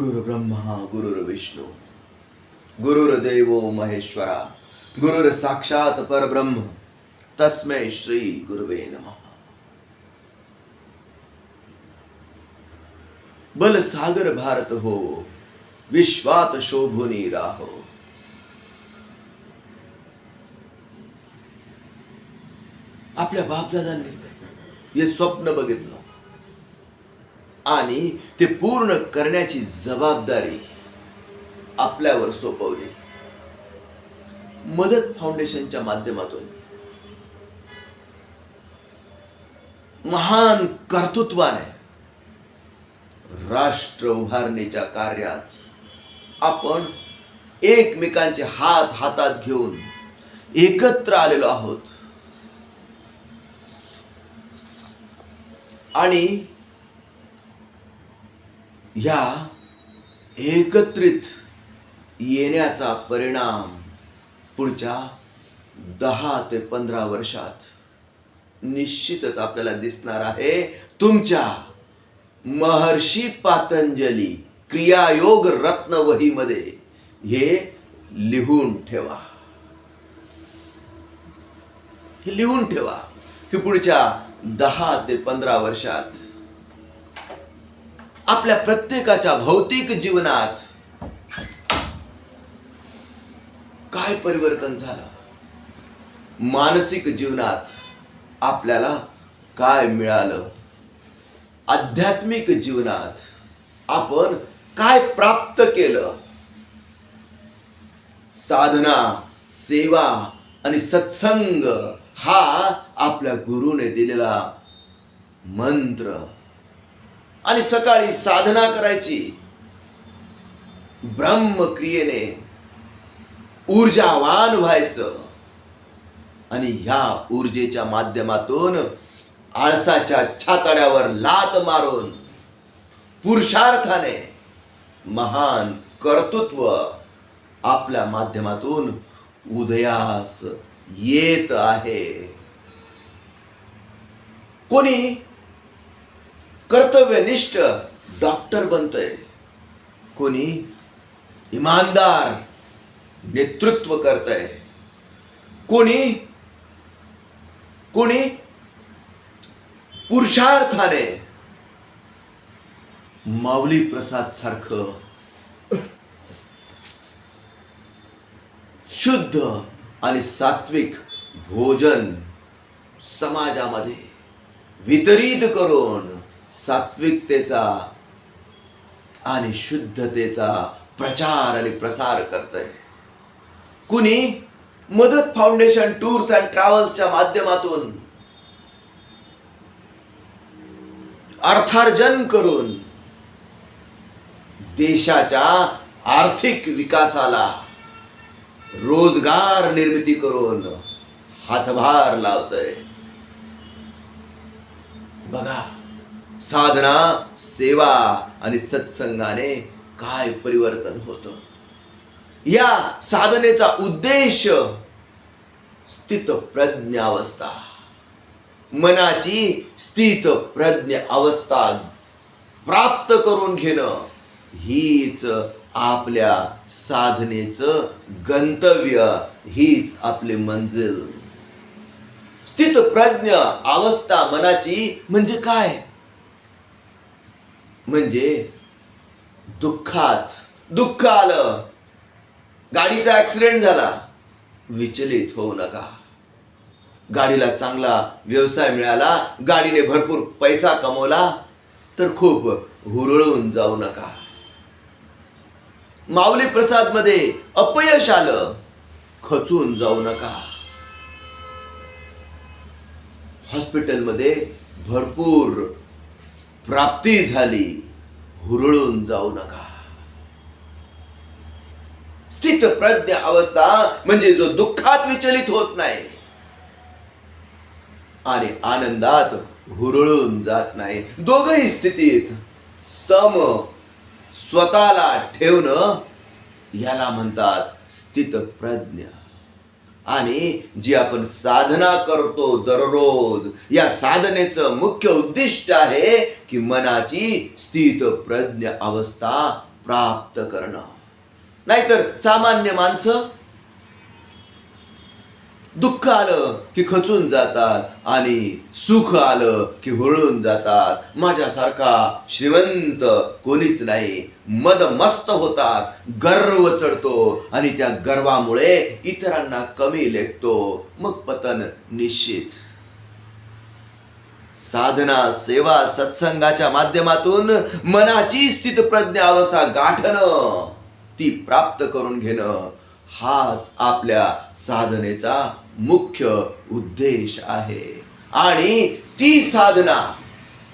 गुरुर्ब्रह्मा गुरुर्विष्णू गुरुर्देवो महेश्वरा, गुरुर साक्षात परब्रह्म। तस्मै श्री गुरुवे नमः। बल सागर भारत हो, विश्वात शोभुनी राहो। आपल्या बापदादांनी हे स्वप्न बघितलं. आणि ते पूर्ण करण्याची जबाबदारी आपल्यावर सोपवली. मदत फाउंडेशनच्या माध्यमातून. महान कर्तृत्वाने राष्ट्र उभारणीच्या कार्यात आपण एकमेकांचे हात हातात घेऊन एकत्र आलेलो आहोत. आणि ह्या एकत्रित येण्याचा परिणाम पुढच्या दहा ते पंधरा वर्षात निश्चितच आपल्याला दिसणार आहे. तुमच्या महर्षी पातंजली क्रियायोग रत्नवहीमध्ये हे लिहून ठेवा. हे लिहून ठेवा की पुढच्या दहा ते पंधरा वर्षात आपल्या प्रत्येकाच्या भौतिक जीवनात काय परिवर्तन झालं? मानसिक जीवनात आपल्याला काय मिळालं? आध्यात्मिक जीवनात आपण काय प्राप्त केलं? साधना सेवा आणि सत्संग हा आपल्या गुरुने दिलेला मंत्र. आणि सकाळी साधना करायची. ब्रह्मक्रियेने ऊर्जावान व्हायचं. आणि ह्या ऊर्जेच्या माध्यमातून आळसाच्या छातड्यावर लात मारून पुरुषार्थाने महान कर्तृत्व आपल्या माध्यमातून उदयास येत आहे. कोणी कर्तव्यनिष्ठ डॉक्टर बनतंय. कोणी इमानदार नेतृत्व करतंय. कोणी कोणी पुरुषार्थाने माऊली प्रसाद सारखं शुद्ध आणि सात्विक भोजन समाजामध्ये वितरित करून सात्विकतेचा आणि शुद्धतेचा प्रचार आणि प्रसार करतंय. कुणी मदत फाउंडेशन टूर्स अँड ट्रॅव्हल्सच्या माध्यमातून अर्थार्जन करून देशाच्या आर्थिक विकासाला रोजगार निर्मिती करून हातभार लावतय. बघा साधना सेवा आणि सत्संगाने काय परिवर्तन होतं? या साधनेचा उद्देश स्थित प्रज्ञावस्था. मनाची स्थित प्रज्ञ अवस्था प्राप्त करून घेणं हीच आपल्या साधनेचं गंतव्य हीच आपली मंजिल. स्थित प्रज्ञ अवस्था मनाची म्हणजे काय? म्हणजे दुःखात. दुःख आलं. गाडीचा ॲक्सिडेंट झाला. विचलित होऊ नका. गाडीला चांगला व्यवसाय मिळाला. गाडीने भरपूर पैसा कमवला. तर खूप हुरळून जाऊ नका. माऊली प्रसादमध्ये अपयश आलं. खचून जाऊ नका. हॉस्पिटलमध्ये भरपूर प्राप्ती झाली हुरळून जाऊ नका. स्थित प्रज्ञ अवस्था म्हणजे जो दुःखात विचलित होत नाही आणि आनंदात हुरळून जात नाही. दोघही स्थितीत सम स्वतःला ठेवणं याला म्हणतात स्थित प्रज्ञा. आणि जी आपण साधना करतो दररोज या साधनेचं मुख्य उद्दिष्ट आहे की मनाची स्थित प्रज्ञ अवस्था प्राप्त करणं. नाहीतर सामान्य माणसं दुःख आलं की खचून जातात आणि सुख आलं की हुरळून जातात. माझ्यासारखा श्रीमंत कोणीच नाही. मदमस्त होतात. गर्व चढतो आणि त्या गर्वामुळे इतरांना कमी लेखतो. मग पतन निश्चित. साधना सेवा सत्संगाच्या माध्यमातून मनाची स्थित प्रज्ञा अवस्था गाठणं ती प्राप्त करून घेणं हाच आपल्या साधनेचा मुख्य उद्देश आहे. आणि ती साधना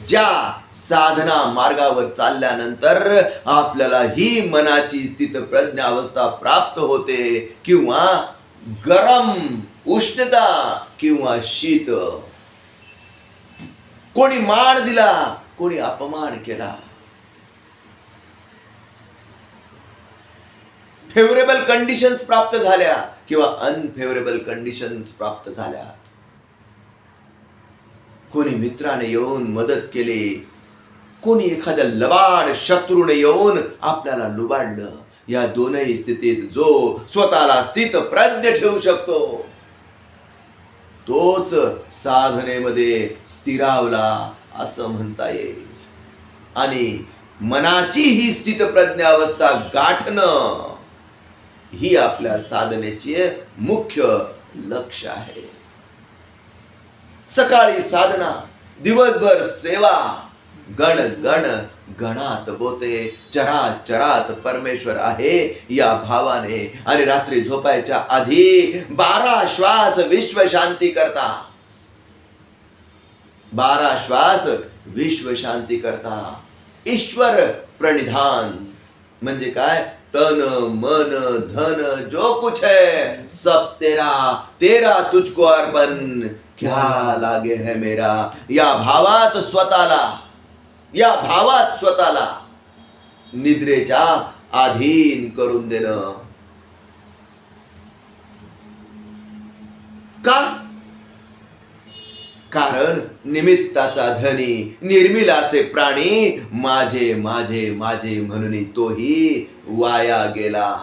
ज्या साधना मार्गावर चालल्यानंतर आपल्याला ही मनाची स्थित प्रज्ञा अवस्था प्राप्त होते किंवा गरम उष्णता किंवा शीत. कोणी मान दिला कोणी अपमान केला. फेवरेबल कंडिशन्स प्राप्त झाल्या किंवा अनफेवरेबल कंडिशन्स प्राप्त झाल्या कोणी मित्राने येऊन मदत केली कोणी एखाद्या लबाड शत्रूने येऊन आपल्याला लुबाडलं या दोनही स्थितीत जो स्वतःला स्थित प्रज्ञ ठेवू शकतो तोच साधनेमध्ये स्थिरावला असं म्हणता येईल. आणि मनाची ही स्थित प्रज्ञावस्था गाठणं ही आपल्या साधनेची मुख्य लक्ष आहे. सकाळी साधना दिवसभर सेवा गण गण गणात बोते चरा चरात परमेश्वर आहे या भावाने. आणि रात्री झोपायच्या आधी बारा श्वास विश्व शांती करता. बारा श्वास विश्व शांती करता. ईश्वर प्रणिधान. म्हणजे काय? तन मन धन जो कुछ है सब तेरा तेरा तुझको अर्पण। क्या लागे है मेरा? या भावात स्वतःला या भावात स्वतःला निद्रेच्या अधीन करून देणं. का? कारण निमित्ताचा धनी निर्मिलाचे प्राणी माझे माझे माझे म्हणून तोही वाया गेला.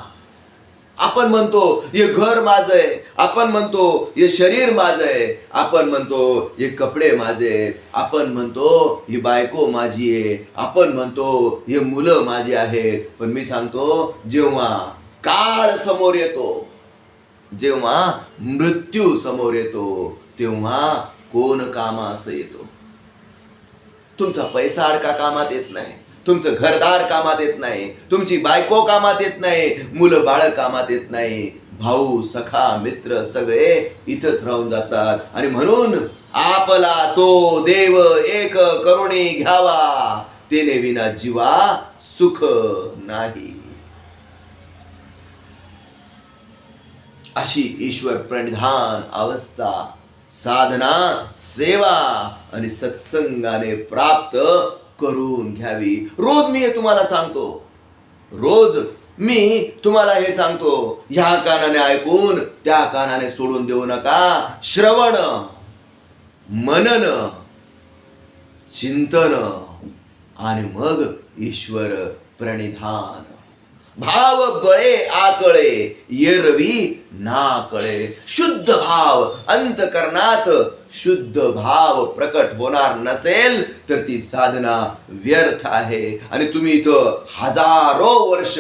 आपण म्हणतो हे घर माझं आहे. आपण म्हणतो हे शरीर माझं आहे. आपण म्हणतो हे कपडे माझे आहेत. आपण म्हणतो ही बायको माझी आहे. आपण म्हणतो हे मुलं माझी आहेत. पण मी सांगतो जेव्हा काळ समोर येतो जेव्हा मृत्यू समोर येतो तेव्हा कोण कामास येतो? तुमचा पैसा अडका कामात येत नाही. तुमचं घरदार कामात येत नाही. तुमची बायको कामात येत नाही. मुलं बाळ कामात येत नाही. भाऊ सखा मित्र सगळे इथंच राहून जातात. आणि म्हणून आपला तो देव एक करुणी घ्यावा. तेने विना जीवा सुख नाही. अशी ईश्वर प्रणिधान अवस्था साधना सेवा आणि सत्संगाने प्राप्त करून घ्यावी. रोज मी हे तुम्हाला सांगतो. रोज मी तुम्हाला हे सांगतो. ह्या कानाने ऐकून त्या कानाने सोडून देऊ नका. श्रवण मनन चिंतन आणि मग ईश्वर प्रणिधान. भाव गळे आकळे येरवी ना कळे. शुद्ध भाव अंतकरणात शुद्ध भाव प्रकट होणार नसेल तर ती साधना व्यर्थ आहे. आणि तुम्ही इथं हजारो वर्ष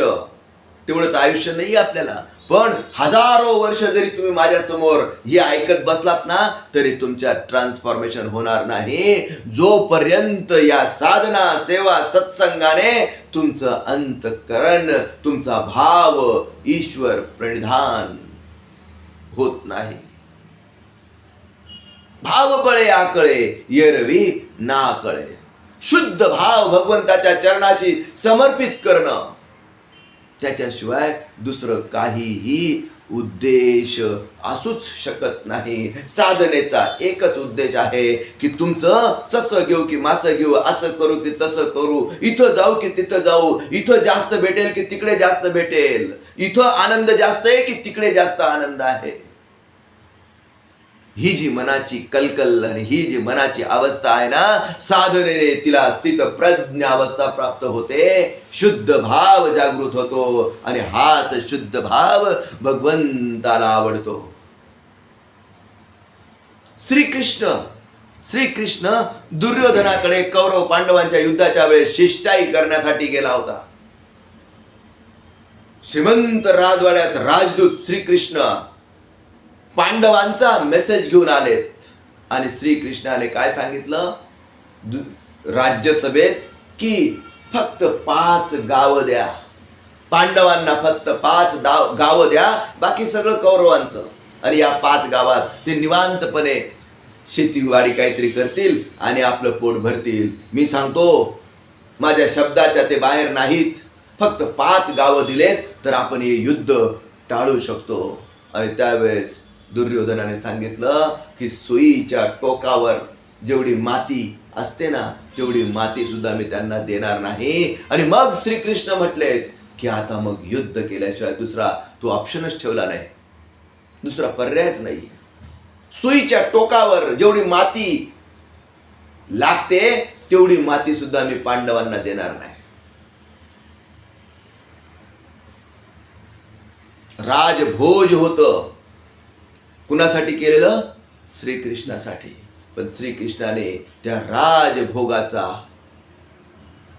तेवढं तर आयुष्य नाही आपल्याला पण हजारो वर्ष जरी तुम्ही माझ्यासमोर हे ऐकत बसलात ना तरी तुमच्या ट्रान्सफॉर्मेशन होणार नाही. जोपर्यंत या साधना सेवा सत्संगाने तुमचं अंतकरण तुमचा भाव ईश्वर प्रणिधान होत नाही. भाव बळे आकळे येरवी ना कळे शुद्ध भाव भगवंताच्या चरणाशी समर्पित करणं. त्याच्याशिवाय दुसरं काहीही उद्देश असूच शकत नाही. साधनेचा एकच उद्देश आहे की तुमचं ससं घेऊ की मास घेऊ असं करू की तसं करू इथं जाऊ की तिथं जाऊ इथं जास्त भेटेल की तिकडे जास्त भेटेल इथं आनंद जास्त आहे की तिकडे जास्त आनंद आहे? ही जी मनाची कलकल आणि ही जी मनाची अवस्था आहे ना साधनेने तिला स्थित प्रज्ञ अवस्था प्राप्त होते. शुद्ध भाव जागृत होतो आणि हाच शुद्ध भाव भगवंताला आवडतो. श्रीकृष्ण श्रीकृष्ण दुर्योधनाकडे कौरव पांडवांच्या युद्धाच्या वेळेस शिष्टाई करण्यासाठी गेला होता. श्रीमंत राजवाड्यात राजदूत श्रीकृष्ण पांडवांचा मेसेज घेऊन आलेत आणि श्रीकृष्णाने काय सांगितलं? राज्यसभेत की फक्त पाच गावं द्या. पांडवांना फक्त पाच दाव गावं द्या. बाकी सगळं कौरवांचं. आणि या पाच गावात ते निवांतपणे शेतीवाडी काहीतरी करतील आणि आपलं पोट भरतील. मी सांगतो माझ्या शब्दाच्या ते बाहेर नाहीत. फक्त पाच गावं दिलेत तर आपण हे युद्ध टाळू शकतो. आणि त्यावेळेस दुर्योधनाने सांगितलं की सुईच्या टोकावर जेवढी माती असते ना तेवढी माती सुद्धा मी त्यांना देणार नाही. आणि मग श्रीकृष्ण म्हटलेत की आता मग युद्ध केल्याशिवाय दुसरा तो ऑप्शनच ठेवला नाही. दुसरा पर्यायच नाही सुईच्या टोकावर जेवढी माती लागते तेवढी माती सुद्धा मी पांडवांना देणार नाही. राजभोज होतं. कुणासाठी केलेलं? श्रीकृष्णासाठी. पण श्रीकृष्णाने त्या राजभोगाचा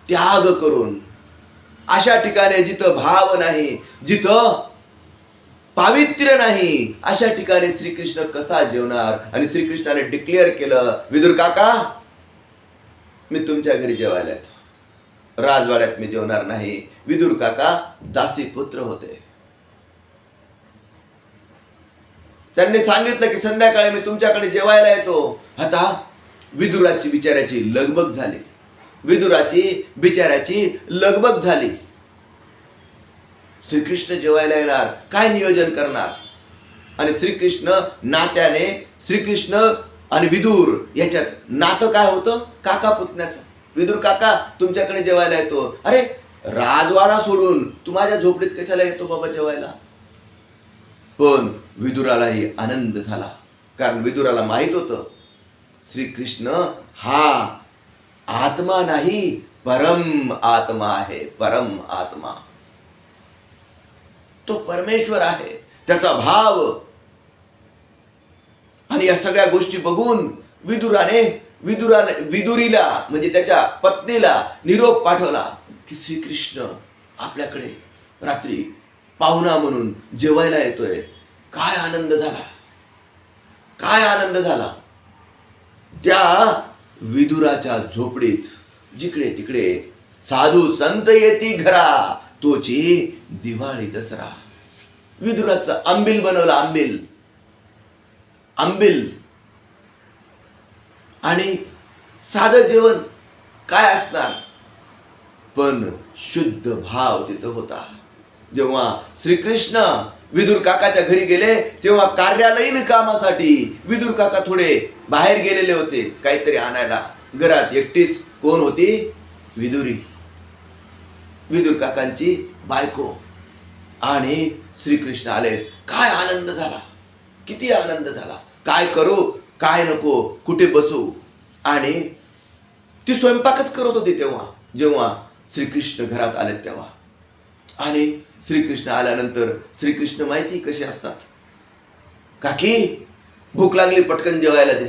त्याग करून अशा ठिकाणी जिथं भाव नाही जिथं पावित्र्य नाही अशा ठिकाणी श्रीकृष्ण कसा जेवणार? आणि श्रीकृष्णाने डिक्लेअर केलं विदुर काका मी तुमच्या घरी जेवायला येतो. राजवाड्यात मी जेवणार नाही. विदुर काका दासी पुत्र होते. त्यांनी सांगितलं की संध्याकाळी मी तुमच्याकडे जेवायला येतो. आता विदुराची बिचाऱ्याची लगबग झाली. विदुराची बिचाऱ्याची लगबग झाली. श्रीकृष्ण जेवायला येणार काय नियोजन करणार? आणि श्रीकृष्ण नात्याने श्रीकृष्ण आणि विदूर याच्यात नातं काय होतं? काका पुतण्याचं. विदूर काका तुमच्याकडे जेवायला येतो. अरे राजवाडा सोडून तू माझ्या झोपडीत कशाला येतो बाबा जेवायला? पण विदुरालाही आनंद झाला. कारण विदुराला माहीत होतं श्रीकृष्ण हा आत्मा नाही परम आत्मा आहे परम आत्मा. तो परमेश्वर आहे त्याचा भाव. आणि या सगळ्या गोष्टी बघून विदुराने विदुराने विदुरीला म्हणजे त्याच्या पत्नीला निरोप पाठवला की श्रीकृष्ण आपल्याकडे रात्री पाहुणा म्हणून जेवायला येतोय. काय आनंद झाला? काय आनंद झाला? त्या विदुराच्या झोपडीत जिकडे तिकडे साधू संत येती घरा तोची दिवाळी दसरा. विदुराचं आंबिल बनवलं आंबिल. आंबिल. आणि साधं जेवण काय असणार? पण शुद्ध भाव तिथं होता. जेव्हा श्रीकृष्ण विदुर काकाच्या घरी गेले तेव्हा कार्यालयीन कामासाठी विदुर काका थोडे बाहेर गेलेले होते. काहीतरी आणायला. घरात एकटीच कोण होती? विदुरी. विदुर काकांची बायको. आणि श्रीकृष्ण आले. काय आनंद झाला? किती आनंद झाला? काय करू? काय नको? कुठे बसू? आणि ती स्वयंपाकच करत होती तेव्हा. जेव्हा श्रीकृष्ण घरात आले तेव्हा. आणि श्रीकृष्ण आल्यानंतर श्रीकृष्ण माहिती कसे असतात? काकी भूक लागली पटकन जेवायला दे.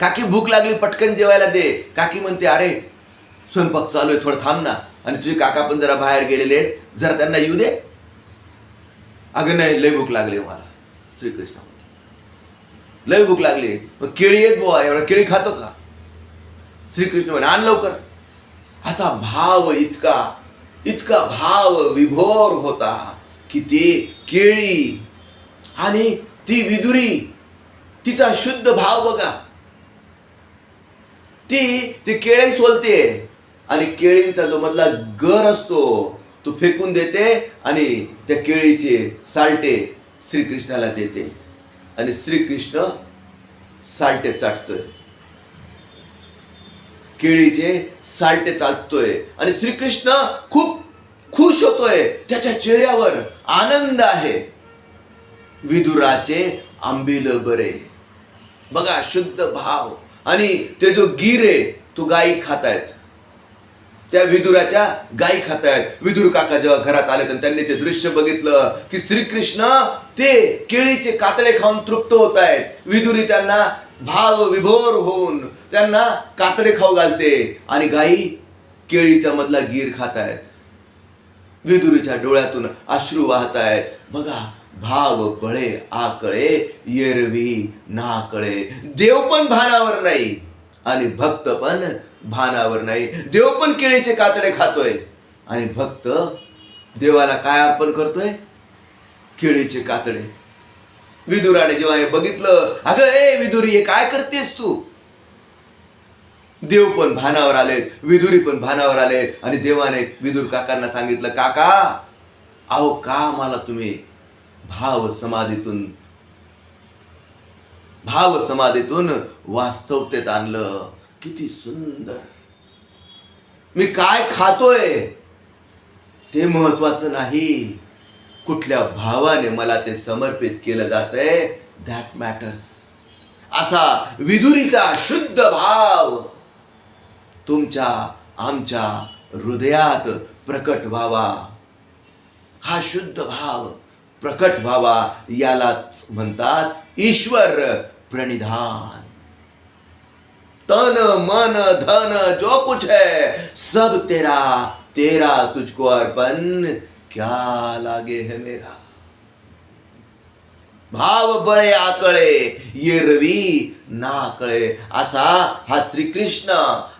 काकी भूक लागली पटकन जेवायला दे. काकी म्हणते अरे स्वयंपाक चालू आहे थोडं थांब ना. आणि तुझे काका पण जरा बाहेर गेलेले आहेत. जरा त्यांना येऊ दे. अगं नाही लय भूक लागली मला. श्रीकृष्ण म्हणते. लय भूक लागली मग केळी येत बुवा एवढा केळी खातो का? श्रीकृष्ण म्हणे आण लवकर. आता भाव इतका इतका भाव विभोर होता की ते केळी आणि ती विदुरी तिचा शुद्ध भाव बघा. ती ती केळी सोलते आणि केळींचा जो मधला गर असतो तो फेकून देते आणि त्या केळीचे साल्टे श्रीकृष्णाला देते. आणि श्रीकृष्ण साल्टे चाटतोय. केळीचे साल्ट चालतोय. आणि श्रीकृष्ण खूप खुश होतोय. त्याच्या चेहऱ्यावर आनंद आहे. विदुराचे आंबिल बरे. बघा शुद्ध भाव. आणि ते जो गीर आहे तो गायी खातायत. त्या विदुराच्या गायी खातायत. विदुर काका जेव्हा घरात आले तर त्यांनी ते दृश्य बघितलं की श्रीकृष्ण ते केळीचे कातडे खाऊन तृप्त होत आहेत विदुरी त्यांना भाव विभोर होऊन त्यांना कातडे खाऊ घालते आणि गाई केळीच्या मधला गीर खातायत. विदुरीच्या डोळ्यातून अश्रू वाहत आहेत बघा भाव बळे आकळे येरवी नाकळे. देव पण भानावर नाही आणि भक्त पण भानावर नाही. देव पण केळीचे कातडे खातोय आणि भक्त देवाला काय अर्पण करतोय? केळीचे कातडे. विदुराने जेव्हा हे बघितलं अगं ए विदुरी हे काय करतेस तू? देव पण भानावर आले विदुरी पण भानावर आले. आणि देवाने विदुर काकांना सांगितलं काका अहो का मला तुम्ही भाव समाधीतून भाव समाधीतून वास्तवतेत आणलं? किती सुंदर. मी काय खातोय? ते महत्वाचं नाही. कुठल्या भावाने मला ते समर्पित केलं जात आहे दॅट मॅटर्स असा विदुरीचा शुद्ध भाव तुमच्या आमच्या हृदयात प्रकट व्हावा. हा शुद्ध भाव प्रकट व्हावा यालाच म्हणतात ईश्वर प्रणिधान. तन, मन, धन, जो कुछ है, सब तेरा तेरा तुझको अर्पण क्या लागे है मेरा? भाव बळे आकळे येरवी नाकळे. असा हा श्रीकृष्ण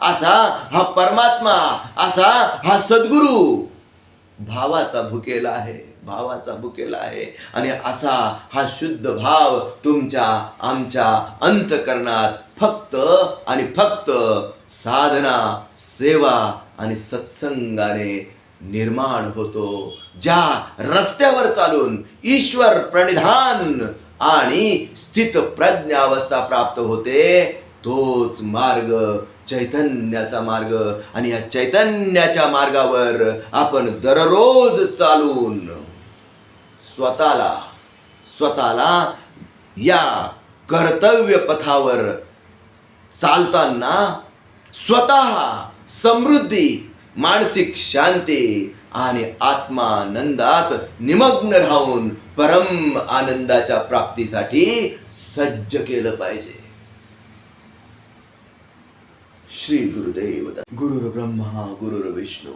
असा हा परमात्मा असा हा सद्गुरू भावाचा भुकेला आहे भावाचा भुकेला आहे. आणि असा हा शुद्ध भाव तुमच्या आमच्या अंतकरणात फक्त आणि फक्त साधना सेवा आणि सत्संगाने निर्माण होतो ज्या रस्त्यावर चालून ईश्वर प्रणिधान आणि स्थित प्रज्ञावस्था प्राप्त होते तोच मार्ग चैतन्याचा मार्ग. आणि या चैतन्याच्या मार्गावर आपण दररोज चालून स्वतःला स्वतःला या कर्तव्य पथावर चालताना स्वतः समृद्धी मानसिक शांती आणि आत्मानंदात निमग्न राहून परम आनंदाच्या प्राप्तीसाठी सज्ज केलं पाहिजे. श्री गुरुदेव गुरुर्ब्रह्मा गुरुर्विष्णू.